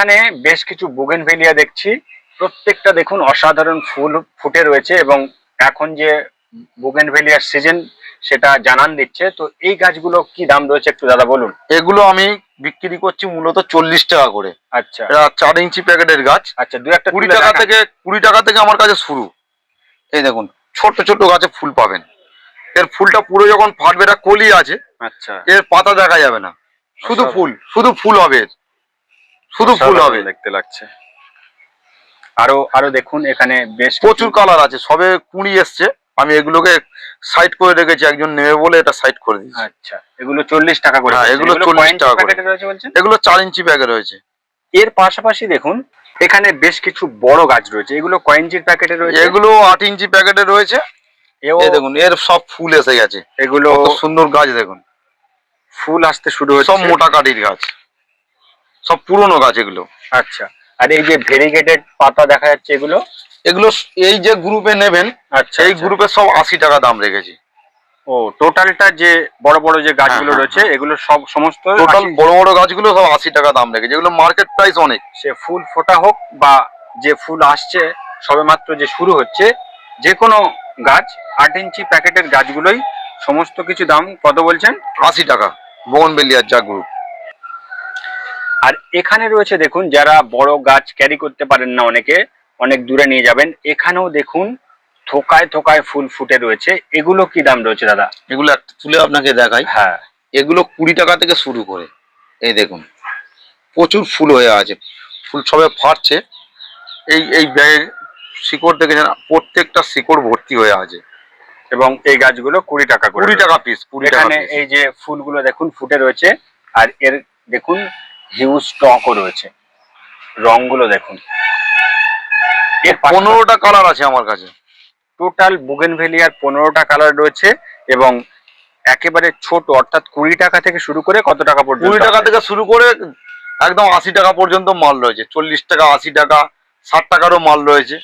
এখানে বেশ কিছু বুগেনভেলিয়া দেখছি। প্রত্যেকটা দেখুন অসাধারণ ফুল ফুটে রয়েছে এবং এখন যে বুগেনভেলিয়ার সিজন সেটা জানান দিচ্ছে। তো এই গাছগুলো কি দাম রয়েছে একটু দাদা বলুন? এগুলো আমি বিক্রি করছি মূলত চল্লিশ টাকা করে। আচ্ছা। এটা চার ইঞ্চি প্যাকেটের গাছ। আচ্ছা দু একটা কুড়ি টাকা থেকে কুড়ি টাকা থেকে আমার কাছে শুরু। এই দেখুন ছোট ছোট গাছে ফুল পাবেন। এর ফুলটা পুরো যখন ফাটবে এটা কলি আছে। আচ্ছা। এর পাতা দেখা যাবে না। শুধু ফুল শুধু ফুল হবে এর। শুধু ফুল হবে। দেখতে লাগছে। আরও আরও দেখুন এখানে বেশ প্রচুর কালার আছে সবে কুড়ি এসছে। আমি এগুলোকে সাইড করে রেখেছি একজন নেবে বলে এটা সাইড করে দিয়েছি। আচ্ছা এগুলো চল্লিশ টাকা করে হ্যাঁ, এগুলো 40 টাকা করে। রয়েছে এগুলো চার ইঞ্চি ব্যাগে রয়েছে। এর পাশাপাশি দেখুন এখানে বেশ কিছু বড় গাছ রয়েছে। এগুলো কয়েঞ্জির প্যাকেটে রয়েছে? এগুলো আট ইঞ্চি প্যাকেটে রয়েছে। দেখুন এর সব ফুল এসে গেছে। এগুলো সুন্দর গাছ দেখুন। ফুল আসতে শুরু হচ্ছে। সব মোটা কাঠির গাছ। সব পুরনো গাছ এগুলো। আচ্ছা আর এই যে ভেরিগেটেড পাতা দেখা যাচ্ছে এগুলো? এগুলো এই যে গ্রুপে নেবেন আচ্ছা এই আচ্ছা। গ্রুপে সব আশি টাকা দাম রেখেছি। ও টোটালটা যে বড় বড় যে গাছগুলো হ্যাঁ, রয়েছে এগুলো সব সমস্ত টোটাল বড় বড় গাছগুলো সব আশি টাকা দাম রেখেছে এগুলো মার্কেট প্রাইস অনেক। সে ফুল ফোটা হোক বা যে ফুল আসছে সবেমাত্র যে শুরু হচ্ছে যে কোনো গাছ আট ইঞ্চি প্যাকেটের গাছগুলোই সমস্ত কিছু দাম কত বলছেন? আশি টাকা বোগনবেলিয়ার যা গ্রুপ আর এখানে রয়েছে দেখুন যারা বড় গাছ ক্যারি করতে পারেন না অনেকে অনেক দূরে নিয়ে যাবেন এখানেও দেখুন থোকায় থোকায় ফুল ফুটে রয়েছে। এগুলো কি দাম রয়েছে দাদা? এগুলো তুলে আপনাকে দেখাই। হ্যাঁ। এগুলো কুড়ি টাকা থেকে শুরু করে। এই দেখুন প্রচুর ফুল হয়ে আছে। ফুল সবে ফাটছে। এই এই ব্যাগের শিকড় দেখেছেন প্রত্যেকটা শিকড় ভর্তি হয়ে আছে। এবং এই গাছগুলো কুড়ি টাকা কুড়ি টাকা পিস কুড়ি টাকা এখানে এই যে ফুলগুলো দেখুন ফুটে রয়েছে। আর এর দেখুন হিউজ স্টকও রয়েছে। রংগুলো দেখুন। এর পনেরোটা কালার আছে আমার কাছে। টোটাল বুগেনভেলিয়ার পনেরোটা কালার রয়েছে এবং একেবারে ছোট অর্থাৎ কুড়ি টাকা থেকে শুরু করে কত টাকা পর্যন্ত কুড়ি টাকা থেকে শুরু করে একদম আশি টাকা পর্যন্ত মাল রয়েছে। চল্লিশ টাকা আশি টাকা ষাট টাকারও মাল রয়েছে।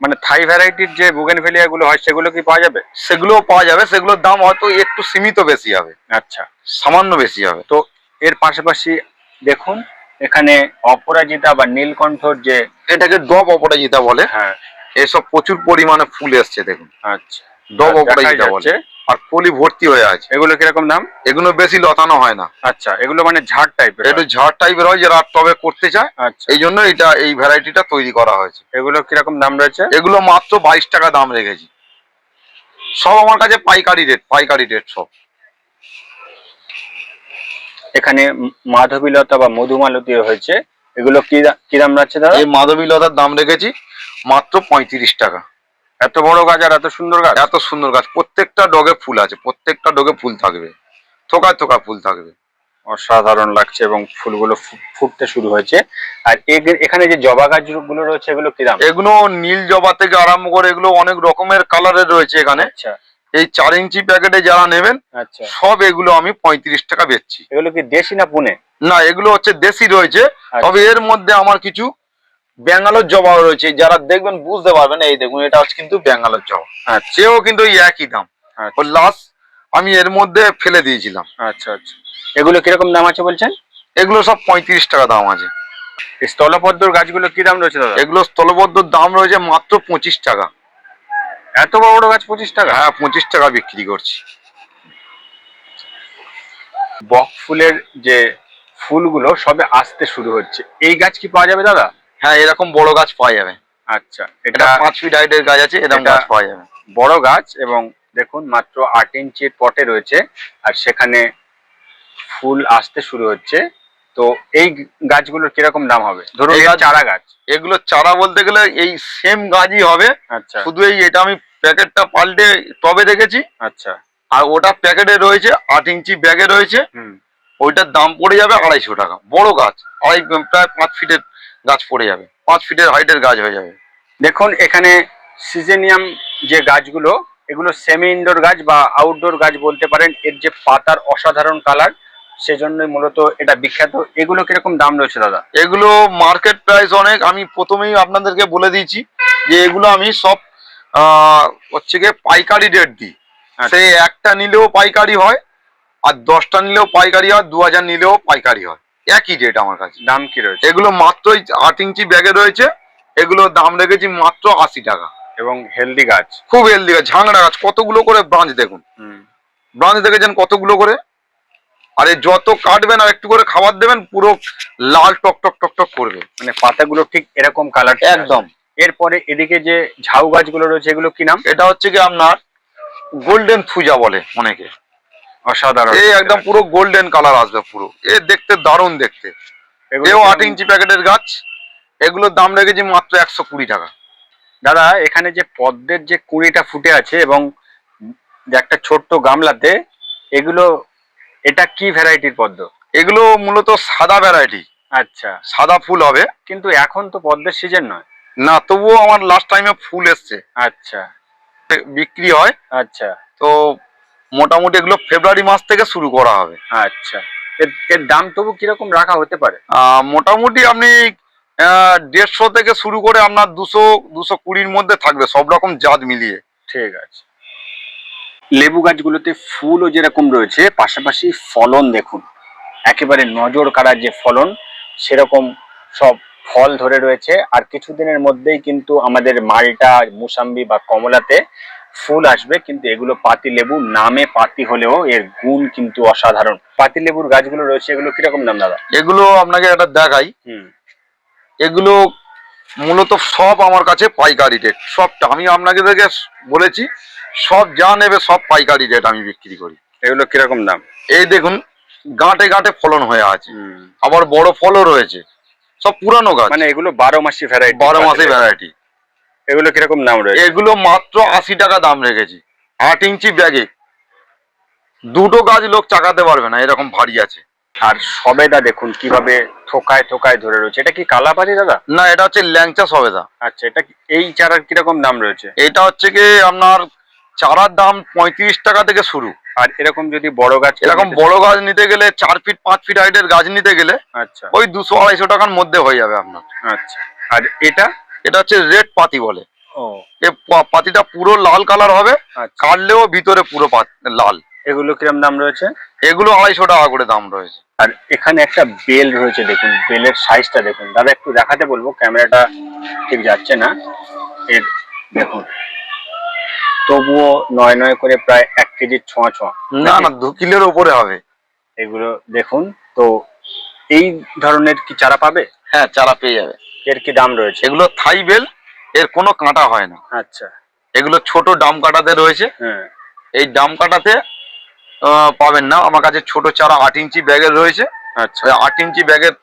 মানে থাই ভ্যারাইটির যে বুগেনভেলিয়া গুলো হয় সেগুলো কি পাওয়া যাবে? সেগুলোও পাওয়া যাবে। সেগুলোর দাম হয়তো একটু সীমিত বেশি হবে। আচ্ছা। সামান্য বেশি হবে। তো এর পাশাপাশি দেখুন এখানে অপরাজিতা বা নীলকণ্ঠর যে এটাকে ডব অপরাজিতা বলে। হ্যাঁ। এসব প্রচুর পরিমাণে ফুল এসছে দেখুন। আচ্ছা। ডব অপরাজিতা বলে। আর কলি ভর্তি হয়ে আছে। এগুলো কীরকম দাম? এগুলো বেশি লতানো হয় না। আচ্ছা এগুলো মানে ঝাড় টাইপের একটু ঝাড় টাইপের হয় যারা টবে করতে চায়। আচ্ছা। এই জন্য এটা এই ভ্যারাইটিটা তৈরি করা হয়েছে। এগুলো কীরকম দাম রয়েছে? এগুলো মাত্র বাইশ টাকা দাম রেখেছি। সব আমার কাছে পাইকারি রেট পাইকারি রেট সব। এখানে মাধবীলতা বা মধুমালতী হয়েছে। এগুলো কি কি দাম যাচ্ছে দাদা? এই মাধবী লতার দাম রেখেছি মাত্র পঁয়ত্রিশ টাকা। এত বড় গাছ আর এত সুন্দর গাছ? এত সুন্দর গাছ। প্রত্যেকটা ডগে ফুল আছে প্রত্যেকটা ডগে ফুল থাকবে। থোকা থোকা ফুল থাকবে। অসাধারণ লাগছে এবং ফুলগুলো ফুটতে শুরু হয়েছে। আর এখানে যে জবা গাছগুলো রয়েছে এগুলো কি দাম? এগুলো নীল জবা থেকে আরম্ভ করে এগুলো অনেক রকমের কালারের রয়েছে এখানে। আচ্ছা। এই চার ইঞ্চি প্যাকেটে যারা নেবেন আচ্ছা। সব এগুলো আমি পঁয়ত্রিশ টাকা বেচছি। এগুলো কি দেশি না পুনে? না এগুলো হচ্ছে দেশি রয়েছে আচ্ছা। তবে এর মধ্যে আমার কিছু ব্যাঙ্গালোর জবা রয়েছে। যারা দেখবেন বুঝতে পারবেন এই দেখুন এটা হচ্ছে কিন্তু ব্যাঙ্গালোর জবা। আচ্ছা। সেও কিন্তু এই একই দাম। ওর লাস্ট আমি এর মধ্যে ফেলে দিয়েছিলাম। আচ্ছা আচ্ছা। এগুলো কীরকম দাম আছে বলছেন? এগুলো সব পঁয়ত্রিশ টাকা দাম আছে। এই স্থলপদ্মর গাছগুলো কি দাম রয়েছে দাদা? এগুলো স্থলবদ্ধ দাম রয়েছে মাত্র পঁচিশ টাকা। এত বড় বড় গাছ পঁচিশ টাকা? হ্যাঁ পঁচিশ টাকা বিক্রি করছি। বক ফুলের যে ফুলগুলো সবে আসতে শুরু হচ্ছে। এই গাছ কি পাওয়া যাবে দাদা? হ্যাঁ এরকম বড় গাছ পাওয়া যাবে। আচ্ছা এটা পাঁচ ফিট হাইটের গাছ আছে এরকম গাছ পাওয়া যাবে। বড় গাছ এবং দেখুন মাত্র আট ইঞ্চির পটে রয়েছে আর সেখানে ফুল আসতে শুরু হচ্ছে। তো এই গাছগুলোর কীরকম দাম হবে? ধরুন চারা গাছ। এগুলো চারা বলতে গেলে এই সেম গাছই হবে। আচ্ছা। শুধু এই এটা আমি প্যাকেটটা পাল্টে টবে রেখেছি। আচ্ছা। আর ওটা প্যাকেটে রয়েছে আট ইঞ্চি ব্যাগে রয়েছে। হুম। ওইটার দাম পড়ে যাবে আড়াইশো টাকা। বড় গাছ আড়াই প্রায় পাঁচ ফিটের গাছ পড়ে যাবে। পাঁচ ফিটের হাইটের গাছ হয়ে যাবে। দেখুন এখানে সিজেনিয়াম যে গাছগুলো এগুলো সেমি ইনডোর গাছ বা আউটডোর গাছ বলতে পারেন। এর যে পাতার অসাধারণ কালার সেজন্যই মূলত এটা বিখ্যাত। এগুলো কীরকম দাম রয়েছে দাদা? এগুলো মার্কেট প্রাইস অনেক। আমি প্রথমেই আপনাদেরকে বলে দিয়েছি যে এগুলো আমি সব হচ্ছে গিয়ে পাইকারি রেট দিই। আচ্ছা। সেই একটা নিলেও পাইকারি হয় আর দশটা নিলেও পাইকারি হয় দু হাজার নিলেও পাইকারি হয়। একই রেট আমার কাছে। দাম কি রয়েছে? এগুলো মাত্র এই আট ইঞ্চি ব্যাগে রয়েছে। এগুলো দাম রেখেছি মাত্র আশি টাকা। এবং হেলদি গাছ? খুব হেলদি গাছ ঝাংড়া গাছ কতগুলো করে ব্রাঞ্চ দেখুন। ব্রাঞ্চ দেখেছেন কতগুলো করে? আর এই যত কাটবেন আর একটু করে খাবার দেবেন পুরো লাল টক টক টক টক করবে। মানে পাতাগুলো ঠিক এরকম কালার একদম। এরপরে এদিকে যে ঝাউ গাছগুলো রয়েছে এগুলো কি নাম? এটা হচ্ছে কি আপনার গোল্ডেন ফুজা বলে অনেকে। অসাধারণ। এই একদম পুরো গোল্ডেন কালার আসবে পুরো। এ দেখতে দারুণ দেখতে। এগুলো এও আট ইঞ্চি প্যাকেটের গাছ। এগুলোর দাম রেখেছি মাত্র একশো কুড়ি টাকা। দাদা এখানে যে পদ্মের যে কুড়িটা ফুটে আছে এবং যে একটা ছোট্ট গামলাতে এগুলো এটা কি ভ্যারাইটির পদ্ম? এগুলো মূলত সাদা ভ্যারাইটি। আচ্ছা। সাদা ফুল হবে। কিন্তু এখন তো পদ্মের সিজন নয়। না তবুও আমার লাস্ট টাইমে ফুল এসছে। আচ্ছা। বিক্রি হয়। আচ্ছা। তো মোটামুটি এগুলো ফেব্রুয়ারি মাস থেকে শুরু করা হবে। আচ্ছা। এর এর দাম তবু কীরকম রাখা হতে পারে? মোটামুটি আপনি দেড়শো থেকে শুরু করে আপনার দুশো দুশো কুড়ির মধ্যে থাকবে সব রকম জাত মিলিয়ে। ঠিক আছে। লেবু গাছগুলোতে ফুলও যেরকম রয়েছে পাশাপাশি ফলন দেখুন। একেবারে নজর কাড়ার যে ফলন সেরকম সব ফল ধরে রয়েছে। আর কিছুদিনের মধ্যেই কিন্তু আমাদের মালটা মুসাম্বি বা কমলাতে ফুল আসবে কিন্তু এগুলো পাতি লেবু নামে পাতি হলেও এর গুণ কিন্তু অসাধারণ। পাতি লেবুর গাছগুলো রয়েছে এগুলো কীরকম দাম দাদা? এগুলো আপনাকে একটা দেখাই। হুম। এগুলো মূলত সব আমার কাছে পাইকারি রেট সবটা। আমি আপনাকে বলেছি সব যা নেবে সব পাইকারি রেট আমি বিক্রি করি। এগুলো কীরকম দাম? এই দেখুন গাঁটে গাঁটে ফলন হয়ে আছে। আবার বড় ফলও রয়েছে। সব পুরানো গাছ। মানে এগুলো বারো মাসি ভ্যারাইটি বারো মাসে ভ্যারাইটি এগুলো কীরকম দাম রয়েছে? এগুলো মাত্র আশি টাকা দাম রেখেছি। আট ইঞ্চি ব্যাগে দুটো গাছ লোক চাকাতে পারবে না এরকম ভারী আছে। আর সবেদা দেখুন কীভাবে থোকায় থোকায় ধরে রয়েছে। এটা কি কালাপাতি দাদা? না এটা হচ্ছে ল্যাংচা সবেদা। আচ্ছা এটা এই চারার কীরকম দাম রয়েছে? এটা হচ্ছে কি আপনার চারার দাম পঁয়ত্রিশ টাকা থেকে শুরু। আর এরকম যদি বড় গাছ এরকম বড় গাছ নিতে গেলে চার ফিট পাঁচ ফিট হাইটের গাছ নিতে গেলে আচ্ছা। ওই দুশো আড়াইশো টাকার মধ্যে হয়ে যাবে আপনার। আচ্ছা। আর এটা? এটা হচ্ছে রেড পাতি বলে। ও। এ পাতিটা পুরো লাল কালার হবে আচ্ছা। কাটলেও ভিতরে পুরো লাল। এগুলো কিরম দাম রয়েছে? এগুলো আড়াইশো টাকা করে দাম রয়েছে। আর এখানে একটা বেল রয়েছে দেখুন বেলের সাইজটা দেখুন। দাদা একটু দেখাতে বলব ক্যামেরাটা ঠিক যাচ্ছে না। এর দেখুন। তবুও নয় নয় করে প্রায় এক কেজির ছোঁয়া ছোঁয়া না না দু কিলোর উপরে হবে। এগুলো দেখুন তো এই ধরনের কি চারা পাবে? হ্যাঁ চারা পেয়ে যাবে। এর কি দাম রয়েছে? এগুলো থাই বেল এর কোনো কাঁটা হয় না। আচ্ছা। এগুলো ছোট ডাম কাটাতে রয়েছে। হ্যাঁ। এই ডাম কাটাতে পাবেন না। আমার কাছে ছোট চারা আট ইঞ্চি ব্যাগের রয়েছে। আচ্ছা। আট ইঞ্চি ব্যাগের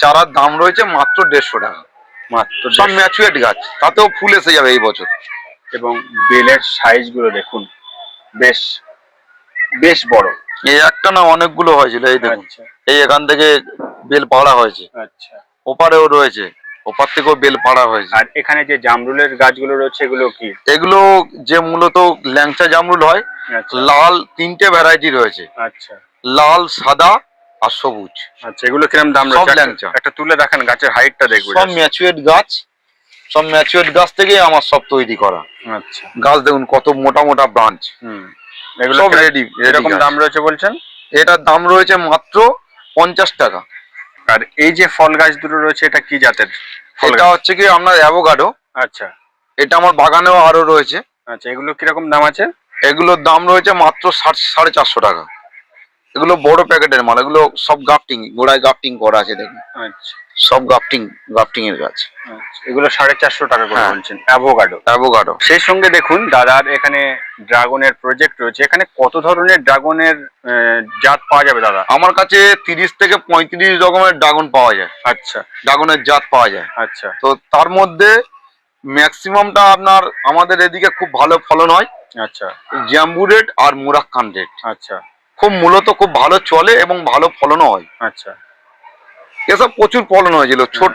চারার দাম রয়েছে মাত্র দেড়শো টাকা। মাত্র সব ম্যাচুয়েট গাছ তাতেও ফুল এসে যাবে এই বছর। এবং বেলের সাইজগুলো দেখুন। বেশ বেশ বড়। এই একটা না অনেকগুলো হয়েছিল এই দেখুন। আচ্ছা। এই এখান থেকে বেল পাড়া হয়েছে। আচ্ছা। ওপারেও রয়েছে ওপার থেকেও বেল পাড়া হয়েছে। আর এখানে যে জামরুলের গাছগুলো রয়েছে এগুলো কি? এগুলো যে মূলত ল্যাংচা জামরুল হয় আচ্ছা। লাল তিনটে ভ্যারাইটি রয়েছে। আচ্ছা। লাল সাদা আর সবুজ। আচ্ছা এগুলো কিরম দাম রয়েছে? ল্যাংচা। একটা- তুলে দেখান গাছের হাইটটা দেখব সব ম্যাচুয়েট গাছ। সব ম্যাচুয়েট গাছ থেকে আমার সব তৈরি করা। আচ্ছা। গাছ দেখুন কত মোটা মোটা ব্রাঞ্চ হুম। এগুলো সব রেডি এরকম দাম রয়েছে বলছেন? এটার দাম রয়েছে মাত্র পঞ্চাশ টাকা। আর এই যে ফল গাছ দুটো রয়েছে এটা কি জাতের এটা হচ্ছে কি আপনার অ্যাভোকাডো আচ্ছা। এটা আমার বাগানেও আরও রয়েছে। আচ্ছা এগুলো কীরকম দাম আছে? এগুলোর দাম রয়েছে মাত্র ষাট সাড়ে চারশো টাকা। এগুলো বড় প্যাকেটের মাল এগুলো সব গাফটিং গোড়ায় গাফটিং করা আছে দেখুন। আচ্ছা। সব গাফটিং গাফটিং এর গাছ আচ্ছা এগুলো সাড়ে চারশো টাকা করে হ্যাঁ। বলছেন অ্যাভোকাডো অ্যাভোকাডো সেই সঙ্গে দেখুন দাদার এখানে ড্রাগনের প্রজেক্ট রয়েছে। এখানে কত ধরনের ড্রাগনের জাত পাওয়া যাবে দাদা? আমার কাছে তিরিশ থেকে পঁয়ত্রিশ রকমের ড্রাগন পাওয়া যায়। আচ্ছা। ড্রাগনের জাত পাওয়া যায়। আচ্ছা। তো তার মধ্যে ম্যাক্সিমামটা আপনার আমাদের এদিকে খুব ভালো ফলন হয়। আচ্ছা। জ্যাম্বু রেড আর মুরাক্কান রেড আচ্ছা। খুব মূলত খুব ভালো চলে এবং ভালো ফলনও হয়। আচ্ছা। এসব প্রচুর ফলন হয়েছিল ছোট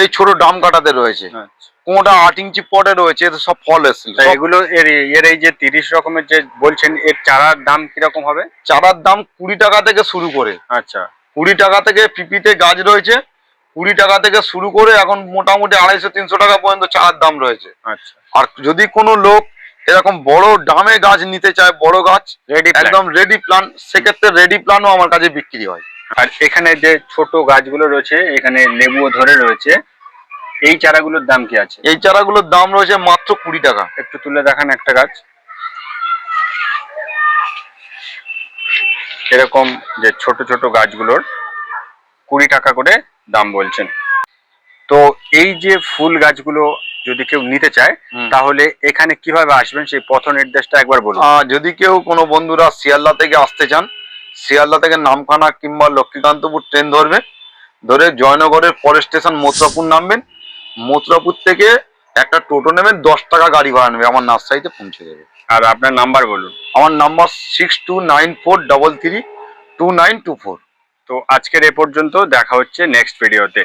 এই ছোট ডাম কাটাতে রয়েছে। আচ্ছা। কোনটা আট ইঞ্চি পটে রয়েছে সব ফল এসেছিল। এগুলো এর এর এই যে তিরিশ রকমের যে বলছেন এর চারার দাম কীরকম হবে? চারার দাম কুড়ি টাকা থেকে শুরু করে। আচ্ছা। কুড়ি টাকা থেকে পিপিতে গাছ রয়েছে কুড়ি টাকা থেকে শুরু করে এখন মোটামুটি আড়াইশো তিনশো টাকা পর্যন্ত চারার দাম রয়েছে। আচ্ছা। আর যদি কোনো লোক এরকম বড় দামে গাছ নিতে চায় বড় গাছ রেডি একদম রেডি প্ল্যান সেক্ষেত্রে রেডি প্ল্যানও আমার কাছে বিক্রি হয়। আর এখানে যে ছোট গাছগুলো রয়েছে এখানে লেবুও ধরে রয়েছে। এই চারাগুলোর দাম কি আছে? এই চারাগুলোর দাম রয়েছে মাত্র কুড়ি টাকা। একটু তুলে দেখান একটা গাছ। এরকম যে ছোট ছোট গাছগুলোর কুড়ি টাকা করে দাম বলছেন। তো এই যে ফুল গাছগুলো যদি কেউ নিতে চায় তাহলে এখানে কীভাবে আসবেন? সেই পথ নির্দেশটা একবার বলুন। যদি কেউ কোনো বন্ধুরা শিয়ালদা থেকে আসতে চান শিয়ালদা থেকে নামখানা কিংবা লক্ষ্মীকান্তপুর ট্রেন ধরবে। ধরে জয়নগরের পরের স্টেশন মথুরাপুর নামবেন। মথুরাপুর থেকে একটা টোটো নেবেন দশ টাকা গাড়ি ভাড়া নেবে। আমার নার্সারিতে পৌঁছে দেবে। আর আপনার নাম্বার বলুন। আমার number six two nine four double three two nine two four তো আজকের এ পর্যন্ত দেখা হচ্ছে নেক্সট ভিডিওতে